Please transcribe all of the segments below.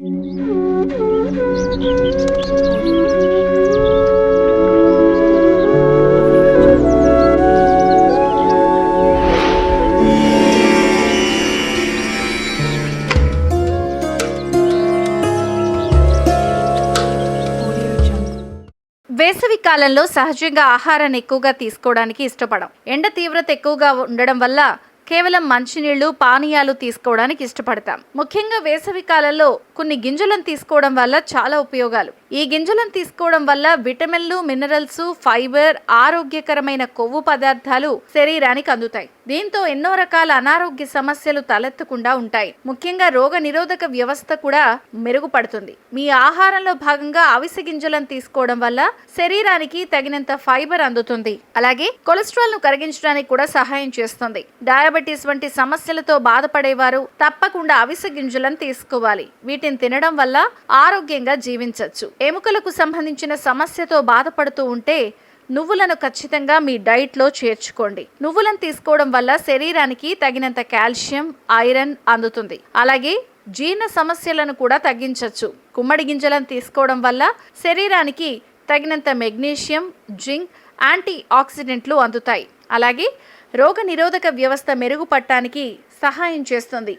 వేసవి కాలంలో సహజంగా ఆహారాన్ని ఎక్కువగా తీసుకోవడానికి ఇష్టపడం. ఎండ తీవ్రత ఎక్కువగా ఉండడం వల్ల కేవలం మంచినీళ్ళు పానీయాలు తీసుకోవడానికి ఇష్టపడతాం. ముఖ్యంగా వేసవి కాలంలో కొన్ని గింజలను తీసుకోవడం వల్ల చాలా ఉపయోగాలు. ఈ గింజలను తీసుకోవడం వల్ల విటమిన్లు మినరల్స్ ఫైబర్ ఆరోగ్యకరమైన కొవ్వు పదార్థాలు శరీరానికి అందుతాయి. దీంతో ఎన్నో రకాల అనారోగ్య సమస్యలు తలెత్తకుండా ఉంటాయి. ముఖ్యంగా రోగ నిరోధక వ్యవస్థ కూడా మెరుగుపడుతుంది. మీ ఆహారంలో భాగంగా అవిసె గింజలను తీసుకోవడం వల్ల శరీరానికి తగినంత ఫైబర్ అందుతుంది. అలాగే కొలెస్ట్రాల్ను కరిగించడానికి కూడా సహాయం చేస్తుంది. డయాబెటీస్ వంటి సమస్యలతో బాధపడేవారు తప్పకుండా అవిసె గింజలను తీసుకోవాలి. వీటిని తినడం వల్ల ఆరోగ్యంగా జీవించవచ్చు ఎముకలకు సంబంధించిన సమస్యతో బాధపడుతూ ఉంటే నువ్వులను ఖచ్చితంగా మీ డైట్లో చేర్చుకోండి. నువ్వులను తీసుకోవడం వల్ల శరీరానికి తగినంత కాల్షియం ఐరన్ అందుతుంది. అలాగే జీర్ణ సమస్యలను కూడా తగ్గించవచ్చు గుమ్మడి గింజలను తీసుకోవడం వల్ల శరీరానికి తగినంత మెగ్నీషియం జింక్ యాంటీ ఆక్సిడెంట్లు అందుతాయి. అలాగే రోగ నిరోధక వ్యవస్థ మెరుగుపడటానికి సహాయం చేస్తుంది.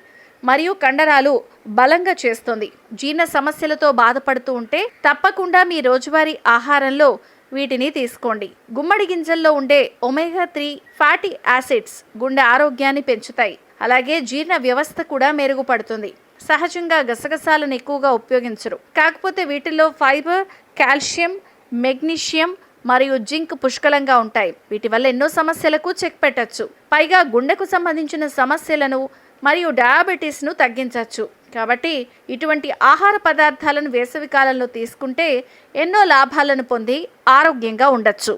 మరియు కండరాలు బలంగా చేస్తుంది. జీర్ణ సమస్యలతో బాధపడుతూ ఉంటే తప్పకుండా మీ రోజువారీ ఆహారంలో వీటిని తీసుకోండి. గుమ్మడి గింజల్లో ఉండే ఒమేగా త్రీ ఫ్యాటీ యాసిడ్స్ గుండె ఆరోగ్యాన్ని పెంచుతాయి. అలాగే జీర్ణ వ్యవస్థ కూడా మెరుగుపడుతుంది. సహజంగా గసగసాలను ఎక్కువగా ఉపయోగించరు. కాకపోతే వీటిల్లో ఫైబర్ కాల్షియం మెగ్నీషియం మరియు జింక్ పుష్కలంగా ఉంటాయి. వీటి వల్ల ఎన్నో సమస్యలకు చెక్ పెట్టచ్చు. పైగా గుండెకు సంబంధించిన సమస్యలను మరియు డయాబెటీస్ను తగ్గించవచ్చు కాబట్టి ఇటువంటి ఆహార పదార్థాలను వేసవి కాలంలో తీసుకుంటే ఎన్నో లాభాలను పొంది ఆరోగ్యంగా ఉండొచ్చు.